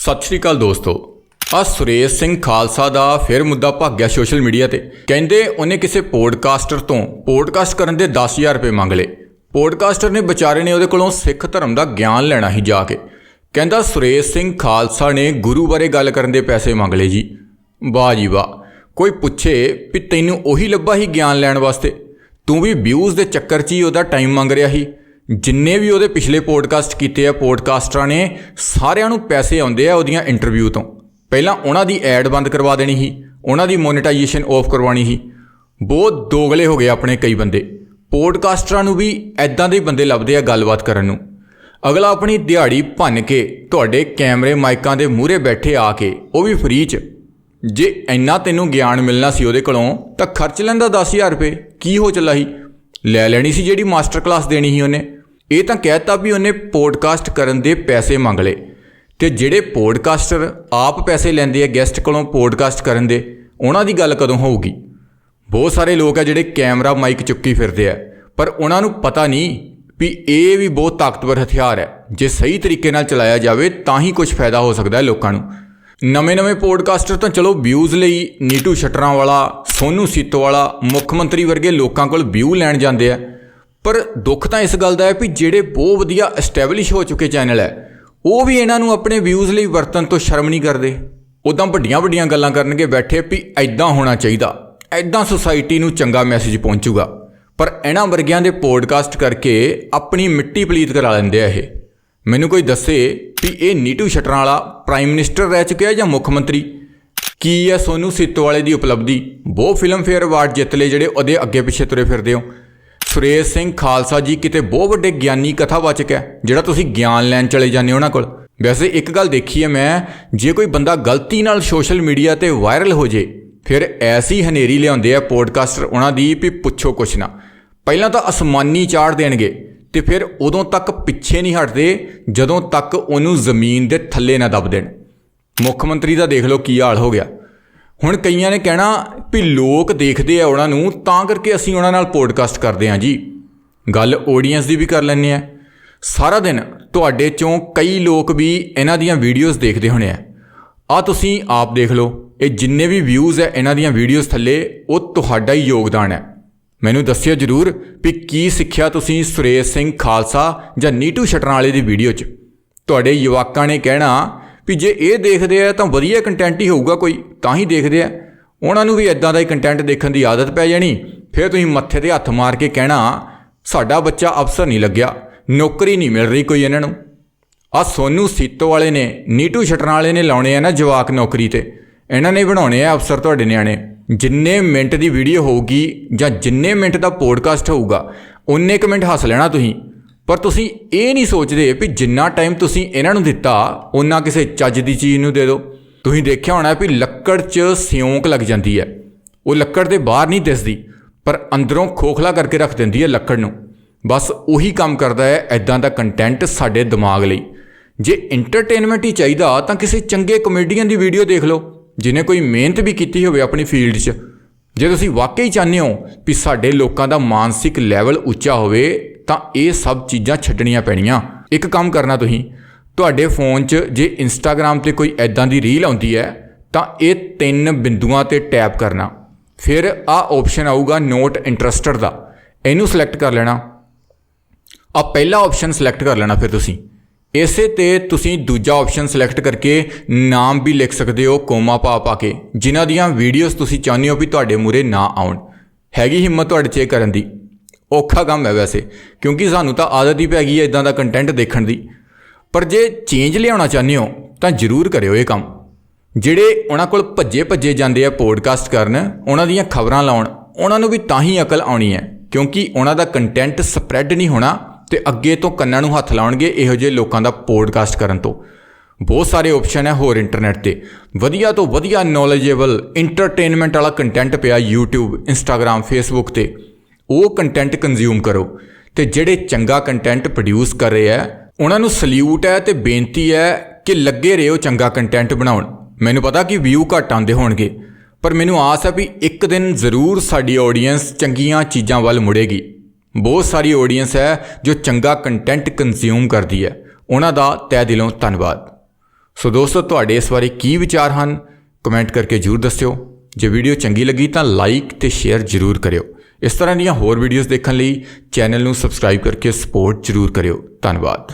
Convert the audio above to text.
ਸਤਿ ਸ਼੍ਰੀ ਅਕਾਲ ਦੋਸਤੋ। ਆ ਸੁਰੇਸ਼ ਸਿੰਘ ਖਾਲਸਾ ਦਾ ਫਿਰ ਮੁੱਦਾ ਭੱਗ ਗਿਆ ਸੋਸ਼ਲ ਮੀਡੀਆ ਤੇ। ਕਹਿੰਦੇ ਉਹਨੇ ਕਿਸੇ ਪੋਡਕਾਸਟਰ ਤੋਂ ਪੋਡਕਾਸਟ ਕਰਨ ਦੇ 10000 ਰੁਪਏ ਮੰਗ ਲਏ। ਪੋਡਕਾਸਟਰ ਨੇ ਵਿਚਾਰੇ ਨੇ ਉਹਦੇ ਕੋਲੋਂ ਸਿੱਖ ਧਰਮ ਦਾ ਗਿਆਨ ਲੈਣਾ ਹੀ ਜਾ ਕੇ। ਕਹਿੰਦਾ ਸੁਰੇਸ਼ ਸਿੰਘ ਖਾਲਸਾ ਨੇ ਗੁਰੂ ਬਾਰੇ ਗੱਲ ਕਰਨ ਦੇ ਪੈਸੇ ਮੰਗ ਲਏ ਜੀ। ਵਾਹ ਜੀ ਵਾਹ, ਕੋਈ ਪੁੱਛੇ ਵੀ ਤੈਨੂੰ ਉਹੀ ਲੱਭਾ ਹੀ ਗਿਆਨ ਲੈਣ ਵਾਸਤੇ। ਤੂੰ ਵੀ ਵਿਊਜ਼ ਦੇ ਚੱਕਰ 'ਚ ਹੀ ਉਹਦਾ ਟਾਈਮ ਮੰਗ ਰਿਹਾ ਸੀ। ਜਿੰਨੇ ਵੀ ਉਹਦੇ ਪਿਛਲੇ ਪੋਡਕਾਸਟ ਕੀਤੇ ਆ, ਪੋਡਕਾਸਟਰਾਂ ਨੇ ਸਾਰਿਆਂ ਨੂੰ ਪੈਸੇ ਆਉਂਦੇ ਆ ਉਹਦੀਆਂ ਇੰਟਰਵਿਊ ਤੋਂ। ਪਹਿਲਾਂ ਉਹਨਾਂ ਦੀ ਐਡ ਬੰਦ ਕਰਵਾ ਦੇਣੀ ਸੀ, ਉਹਨਾਂ ਦੀ ਮੋਨੇਟਾਈਜੇਸ਼ਨ ਆਫ ਕਰਵਾਉਣੀ ਸੀ। ਬਹੁਤ ਦੋਗਲੇ ਹੋ ਗਏ ਆਪਣੇ ਕਈ ਬੰਦੇ। ਪੋਡਕਾਸਟਰਾਂ ਨੂੰ ਵੀ ਐਦਾਂ ਦੇ ਬੰਦੇ ਲੱਭਦੇ ਆ ਗੱਲਬਾਤ ਕਰਨ ਨੂੰ। ਅਗਲਾ ਆਪਣੀ ਦਿਹਾੜੀ ਭੰਨ ਕੇ ਤੁਹਾਡੇ ਕੈਮਰੇ ਮਾਈਕਾਂ ਦੇ ਮੂਹਰੇ ਬੈਠੇ ਆ ਕੇ, ਉਹ ਵੀ ਫ੍ਰੀ 'ਚ। ਜੇ ਇੰਨਾ ਤੈਨੂੰ ਗਿਆਨ ਮਿਲਣਾ ਸੀ ਉਹਦੇ ਕੋਲੋਂ, ਤਾਂ ਖਰਚ ਲੈਂਦਾ 10000 ਰੁਪਏ। ਕੀ ਹੋ ਚੱਲਾ ਸੀ? ਲੈ ਲੈਣੀ ਸੀ ਜਿਹੜੀ ਮਾਸਟਰ ਕਲਾਸ ਦੇਣੀ ਸੀ ਉਹਨੇ। ਇਹ ਤਾਂ ਕਹਿਤਾ ਵੀ ਉਹਨੇ ਪੋਡਕਾਸਟ ਕਰਨ ਦੇ ਪੈਸੇ ਮੰਗ ਲਏ। ਤੇ ਜਿਹੜੇ ਪੋਡਕਾਸਟਰ ਆਪ ਪੈਸੇ ਲੈਂਦੇ ਆ ਗੈਸਟ ਕੋਲੋਂ ਪੋਡਕਾਸਟ ਕਰਨ ਦੇ, ਉਹਨਾਂ ਦੀ ਗੱਲ ਕਦੋਂ ਹੋਊਗੀ? ਬਹੁਤ ਸਾਰੇ ਲੋਕ ਆ ਜਿਹੜੇ ਕੈਮਰਾ ਮਾਈਕ ਚੁੱਕੀ ਫਿਰਦੇ ਆ, ਪਰ ਉਹਨਾਂ ਨੂੰ ਪਤਾ ਨਹੀਂ ਵੀ ਇਹ ਵੀ ਬਹੁਤ ਤਾਕਤਵਰ ਹਥਿਆਰ ਹੈ। ਜੇ ਸਹੀ ਤਰੀਕੇ ਨਾਲ ਚਲਾਇਆ ਜਾਵੇ, ਤਾਂ ਹੀ ਕੁਝ ਫਾਇਦਾ ਹੋ ਸਕਦਾ ਹੈ ਲੋਕਾਂ ਨੂੰ। ਨਵੇਂ-ਨਵੇਂ ਪੋਡਕਾਸਟਰ ਤਾਂ ਚਲੋ ਵਿਊਜ਼ ਲਈ ਨੀਟੂ ਸ਼ਟਰਾਂ ਵਾਲਾ, ਸੋਨੂ ਸੀਤੋ ਵਾਲਾ, ਮੁੱਖ ਮੰਤਰੀ ਵਰਗੇ ਲੋਕਾਂ ਕੋਲ ਵਿਊ ਲੈਣ ਜਾਂਦੇ ਆ। ਪਰ ਦੁੱਖ ਤਾਂ ਇਸ ਗੱਲ ਦਾ ਹੈ ਵੀ ਜਿਹੜੇ ਬਹੁਤ ਵਧੀਆ ਐਸਟੈਬਲਿਸ਼ ਹੋ ਚੁੱਕੇ ਚੈਨਲ ਹੈ, ਉਹ ਵੀ ਇਹਨਾਂ ਨੂੰ ਆਪਣੇ ਵਿਊਜ਼ ਲਈ ਵਰਤਨ ਤੋਂ ਸ਼ਰਮ ਨਹੀਂ ਕਰਦੇ। ਉਦਾਂ ਵੱਡੀਆਂ-ਵੱਡੀਆਂ ਗੱਲਾਂ ਕਰਨਗੇ ਬੈਠੇ ਵੀ ਐਦਾਂ ਹੋਣਾ ਚਾਹੀਦਾ ਐਦਾਂ ਸੁਸਾਇਟੀ ਨੂੰ ਚੰਗਾ ਮੈਸੇਜ ਪਹੁੰਚੂਗਾ। ਪਰ ਇਹਨਾਂ ਵਰਗਿਆਂ ਦੇ ਪੋਡਕਾਸਟ ਕਰਕੇ ਆਪਣੀ ਮਿੱਟੀ ਪਲੀਤ ਕਰਾ ਲੈਂਦੇ ਆ ਇਹ। ਮੈਨੂੰ ਕੋਈ ਦੱਸੇ ਵੀ ਇਹ ਨੀਟੂ ਸ਼ਟਰਾਂ ਵਾਲਾ ਪ੍ਰਾਈਮ ਮਿਨਿਸਟਰ ਰਹਿ ਚੁੱਕਿਆ ਜਾਂ ਮੁੱਖ ਮੰਤਰੀ? ਕੀ ਹੈ ਸੋਨੂ ਸੀਤੋ ਵਾਲੇ ਦੀ ਉਪਲਬਧੀ? ਬਹੁਤ ਫਿਲਮ ਫੇਅਰ ਅਵਾਰਡ ਜਿੱਤ ਲਏ ਜਿਹੜੇ ਉਹਦੇ ਅੱਗੇ ਪਿੱਛੇ ਤੁਰੇ ਫਿਰਦੇ ਹੋ। ਸੁਰੇਸ਼ ਸਿੰਘ ਖਾਲਸਾ ਜੀ ਕਿਤੇ ਬਹੁਤ ਵੱਡੇ ਗਿਆਨੀ ਕਥਾਵਾਚਕ ਹੈ, ਜਿਹੜਾ ਤੁਸੀਂ ਗਿਆਨ ਲੈਣ ਚਲੇ ਜਾਂਦੇ ਹੋ ਉਹਨਾਂ ਕੋਲ। ਵੈਸੇ ਇੱਕ ਗੱਲ ਦੇਖੀ ਹੈ ਮੈਂ, ਜੇ ਕੋਈ ਬੰਦਾ ਗਲਤੀ ਨਾਲ ਸੋਸ਼ਲ ਮੀਡੀਆ ਤੇ ਵਾਇਰਲ ਹੋ ਜੇ, ਫਿਰ ਐਸੀ ਹਨੇਰੀ ਲਿਆਉਂਦੇ ਆ ਪੋਡਕਾਸਟਰ ਉਹਨਾਂ ਦੀ ਵੀ ਪੁੱਛੋ ਕੁਛ ਨਾ। ਪਹਿਲਾਂ ਤਾਂ ਅਸਮਾਨੀ ਚਾੜ ਦੇਣਗੇ, ਤੇ ਫਿਰ ਉਦੋਂ ਤੱਕ ਪਿੱਛੇ ਨਹੀਂ ਹਟਦੇ, ਜਦੋਂ ਤੱਕ ਉਹਨੂੰ ਜ਼ਮੀਨ ਦੇ ਥੱਲੇ ਨਾ ਦਬ ਦੇਣ। ਮੁੱਖ ਮੰਤਰੀ ਦਾ ਦੇਖ ਲਓ ਕੀ ਹਾਲ ਹੋ ਗਿਆ। ਹੁਣ ਕਈਆਂ ਨੇ ਕਹਿਣਾ ਵੀ ਲੋਕ ਦੇਖਦੇ ਆ ਉਹਨਾਂ ਨੂੰ, ਤਾਂ ਕਰਕੇ ਅਸੀਂ ਉਹਨਾਂ ਨਾਲ ਪੋਡਕਾਸਟ ਕਰਦੇ ਹਾਂ ਜੀ। ਗੱਲ ਆਡੀਅנס ਦੀ ਵੀ ਕਰ ਲੈਂਦੇ ਆ ਸਾਰਾ ਦਿਨ ਤੁਹਾਡੇ ਚੋਂ ਕਈ ਲੋਕ ਵੀ ਇਹਨਾਂ ਦੀਆਂ ਵੀਡੀਓਜ਼ ਦੇਖਦੇ ਹੋਣੇ ਆ। ਆ ਤੁਸੀਂ ਆਪ ਦੇਖ ਲਓ, ਇਹ ਜਿੰਨੇ ਵੀ ਵਿਊਜ਼ ਹੈ ਇਹਨਾਂ ਦੀਆਂ ਵੀਡੀਓਜ਼ ਥੱਲੇ, ਉਹ ਤੁਹਾਡਾ ਹੀ ਯੋਗਦਾਨ ਹੈ। ਮੈਨੂੰ ਦੱਸਿਓ ਜਰੂਰ ਵੀ ਕੀ ਸਿੱਖਿਆ ਤੁਸੀਂ ਸੁਰੇਸ਼ ਸਿੰਘ ਖਾਲਸਾ ਜਾਂ ਨੀਟੂ ਸ਼ਟਰਾਂ ਵਾਲੇ ਦੀ ਵੀਡੀਓ 'ਚ। ਤੁਹਾਡੇ ਯੁਵਾਕਾਂ ਨੇ ਕਹਿਣਾ ਵੀ ਜੇ ਇਹ ਦੇਖਦੇ ਆ ਤਾਂ ਵਧੀਆ ਕੰਟੈਂਟ ਹੀ ਹੋਊਗਾ ਕੋਈ, ਤਾਂ ਹੀ ਦੇਖਦੇ ਆ। ਉਹਨਾਂ ਨੂੰ ਵੀ ਇਦਾਂ ਦਾ ਹੀ ਕੰਟੈਂਟ ਦੇਖਣ ਦੀ ਆਦਤ ਪੈ ਜਾਣੀ, ਫਿਰ ਤੁਸੀਂ ਮੱਥੇ ਤੇ ਹੱਥ ਮਾਰ ਕੇ ਕਹਿਣਾ, ਸਾਡਾ ਬੱਚਾ ਅਫਸਰ ਨਹੀਂ ਲੱਗਿਆ, ਨੌਕਰੀ ਨਹੀਂ ਮਿਲ ਰਹੀ ਕੋਈ ਇਹਨਾਂ ਨੂੰ। ਆ ਸੋਨੂ ਸੀਤੋ ਵਾਲੇ ਨੇ, ਨੀਟੂ ਸ਼ਟਰਾਂ ਵਾਲੇ ਨੇ ਲਾਉਣੇ ਆ ਨਾ ਜਵਾਕ ਨੌਕਰੀ ਤੇ। ਇਹਨਾਂ ਨੇ ਬਣਾਉਣੇ ਆ ਅਫਸਰ ਤੁਹਾਡੇ ਨਿਆਣੇ। ਜਿੰਨੇ ਮਿੰਟ ਦੀ ਵੀਡੀਓ ਹੋਊਗੀ ਜਾਂ ਜਿੰਨੇ ਮਿੰਟ ਦਾ ਪੋਡਕਾਸਟ ਹੋਊਗਾ ਉਨੇ ਕੁ ਮਿੰਟ ਹੱਸ ਲੈਣਾ ਤੁਸੀਂ। ਪਰ ਤੁਸੀਂ ਇਹ ਨਹੀਂ ਸੋਚਦੇ ਵੀ ਜਿੰਨਾ ਟਾਈਮ ਤੁਸੀਂ ਇਹਨਾਂ ਨੂੰ ਦਿੱਤਾ ਉਹਨਾਂ ਕਿਸੇ ਚੱਜ ਦੀ ਚੀਜ਼ ਨੂੰ ਦੇ ਦਿਓ। ਤੁਸੀਂ ਦੇਖਿਆ ਹੋਣਾ ਵੀ ਲੱਕੜ 'ਚ ਸਿਉਂਕ ਲੱਗ ਜਾਂਦੀ ਹੈ। ਉਹ ਲੱਕੜ ਦੇ ਬਾਹਰ ਨਹੀਂ ਦਿਸਦੀ, ਪਰ ਅੰਦਰੋਂ ਖੋਖਲਾ ਕਰਕੇ ਰੱਖ ਦਿੰਦੀ ਹੈ ਲੱਕੜ ਨੂੰ। ਬਸ ਉਹੀ ਕੰਮ ਕਰਦਾ ਹੈ ਐਦਾਂ ਦਾ ਕੰਟੈਂਟ ਸਾਡੇ ਦਿਮਾਗ ਲਈ। ਜੇ ਐਂਟਰਟੇਨਮੈਂਟ ਹੀ ਚਾਹੀਦਾ, ਤਾਂ ਕਿਸੇ ਚੰਗੇ ਕਮੇਡੀਅਨ ਦੀ ਵੀਡੀਓ ਦੇਖ ਲਓ, ਜਿਨੇ ਕੋਈ ਮਿਹਨਤ ਵੀ ਕੀਤੀ ਹੋਵੇ ਆਪਣੀ ਫੀਲਡ 'ਚ। ਜੇ ਤੁਸੀਂ ਵਾਕਈ ਚਾਹੁੰਦੇ ਹੋ ਵੀ ਸਾਡੇ ਲੋਕਾਂ ਦਾ ਮਾਨਸਿਕ ਲੈਵਲ ਉੱਚਾ ਹੋਵੇ ਤਾਂ ਇਹ ਸਭ ਚੀਜ਼ਾਂ ਛੱਡਣੀਆਂ ਪੈਣੀਆਂ। ਇੱਕ ਕੰਮ ਕਰਨਾ ਤੁਸੀਂ, ਤੁਹਾਡੇ ਫੋਨ 'ਚ ਜੇ ਇੰਸਟਾਗ੍ਰam ਤੇ ਕੋਈ ਐਦਾਂ ਦੀ ਰੀਲ ਆਉਂਦੀ ਹੈ, ਤਾਂ ਇਹ ਤਿੰਨ ਬਿੰਦੂਆਂ ਤੇ ਟੈਪ ਕਰਨਾ। ਫਿਰ ਆ ਆਪਸ਼ਨ ਆਊਗਾ ਨੋਟ ਇੰਟਰਸਟਡ ਦਾ। ਇਹਨੂੰ ਸਿਲੈਕਟ ਕਰ ਲੈਣਾ। ਆ ਪਹਿਲਾ ਆਪਸ਼ਨ ਸਿਲੈਕਟ ਕਰ ਲੈਣਾ ਫਿਰ ਤੁਸੀਂ। ਇਸੇ ਤੇ ਤੁਸੀਂ ਦੂਜਾ ਆਪਸ਼ਨ ਸਿਲੈਕਟ ਕਰਕੇ ਨਾਮ ਵੀ ਲਿਖ ਸਕਦੇ ਹੋ, ਕੋਮਾ ਪਾ ਪਾ ਕੇ। ਜਿਨ੍ਹਾਂ ਦੀਆਂ ਵੀਡੀਓਜ਼ ਤੁਸੀਂ ਚਾਹੁੰਦੇ ਹੋ ਵੀ ਤੁਹਾਡੇ ਮੂਰੇ ਨਾ ਆਉਣ। ਹੈਗੀ ਹਿੰਮਤ ਤੁਹਾਡੇ 'ਚ ਕਰਨ ਦੀ। ਔਖਾ ਕੰਮ ਹੈ ਵੈਸੇ, ਕਿਉਂਕਿ ਸਾਨੂੰ ਤਾਂ ਆਦਤ ਹੀ ਪੈ ਗਈ ਹੈ ਇਦਾਂ ਦਾ ਕੰਟੈਂਟ ਦੇਖਣ ਦੀ। ਪਰ ਜੇ ਚੇਂਜ ਲਿਆਉਣਾ ਚਾਹੁੰਦੇ ਹੋ, ਤਾਂ ਜ਼ਰੂਰ ਕਰਿਓ ਇਹ ਕੰਮ। ਜਿਹੜੇ ਉਹਨਾਂ ਕੋਲ ਭੱਜੇ ਭੱਜੇ ਜਾਂਦੇ ਆ ਪੋਡਕਾਸਟ ਕਰਨ, ਉਹਨਾਂ ਦੀਆਂ ਖਬਰਾਂ ਲਾਉਣ, ਉਹਨਾਂ ਨੂੰ ਵੀ ਤਾਂ ਹੀ ਅਕਲ ਆਉਣੀ ਹੈ, ਕਿਉਂਕਿ ਉਹਨਾਂ ਦਾ ਕੰਟੈਂਟ ਸਪਰੈਡ ਨਹੀਂ ਹੋਣਾ ਤੇ ਅੱਗੇ ਤੋਂ ਕੰਨਾਂ ਨੂੰ ਹੱਥ ਲਾਉਣਗੇ ਇਹੋ ਜਿਹੇ ਲੋਕਾਂ ਦਾ ਪੋਡਕਾਸਟ ਕਰਨ ਤੋਂ। ਬਹੁਤ ਸਾਰੇ ਆਪਸ਼ਨ ਹੈ ਹੋਰ ਇੰਟਰਨੈਟ ਤੇ। ਵਧੀਆ ਤੋਂ ਵਧੀਆ ਨੌਲੇਜੇਬਲ ਐਂਟਰਟੇਨਮੈਂਟ ਵਾਲਾ ਕੰਟੈਂਟ ਪਿਆ YouTube, Instagram, Facebook ਤੇ। ਉਹ ਕੰਟੈਂਟ ਕੰਜ਼ਿਊਮ ਕਰੋ। ਤੇ ਜਿਹੜੇ ਚੰਗਾ ਕੰਟੈਂਟ ਪ੍ਰੋਡਿਊਸ ਕਰ ਰਹੇ ਆ, ਉਹਨਾਂ ਨੂੰ ਸਲੂਟ ਹੈ ਤੇ ਬੇਨਤੀ ਹੈ ਕਿ ਲੱਗੇ ਰਹੋ ਚੰਗਾ ਕੰਟੈਂਟ ਬਣਾਉਣ। ਮੈਨੂੰ ਪਤਾ ਕਿ ਵਿਊ ਘੱਟ ਆਉਂਦੇ ਹੋਣਗੇ, ਪਰ ਮੈਨੂੰ ਆਸ ਹੈ ਵੀ ਇੱਕ ਦਿਨ ਜ਼ਰੂਰ ਸਾਡੀ ਆਡੀਅנס ਚੰਗੀਆਂ ਚੀਜ਼ਾਂ ਵੱਲ ਮੁੜੇਗੀ। ਬਹੁਤ ਸਾਰੀ ਆਡੀਅנס ਹੈ ਜੋ ਚੰਗਾ ਕੰਟੈਂਟ ਕੰਜ਼ਿਊਮ ਕਰਦੀ ਹੈ। ਉਹਨਾਂ ਦਾ ਤਹਿ ਦਿਲੋਂ ਧੰਨਵਾਦ। ਸੋ ਦੋਸਤੋ, ਤੁਹਾਡੇ ਇਸ ਬਾਰੇ ਕੀ ਵਿਚਾਰ ਹਨ? ਕਮੈਂਟ ਕਰਕੇ ਜਰੂਰ ਦੱਸਿਓ। ਜੇ ਵੀਡੀਓ ਚੰਗੀ ਲੱਗੀ ਤਾਂ ਲਾਈਕ ਤੇ ਸ਼ੇਅਰ ਜਰੂਰ ਕਰਿਓ। ਇਸ ਤਰ੍ਹਾਂ ਦੀਆਂ ਹੋਰ ਵੀਡੀਓਜ਼ ਦੇਖਣ ਲਈ ਚੈਨਲ ਨੂੰ ਸਬਸਕ੍ਰਾਈਬ ਕਰਕੇ ਸਪੋਰਟ ਜਰੂਰ ਕਰਿਓ। ਧੰਨਵਾਦ।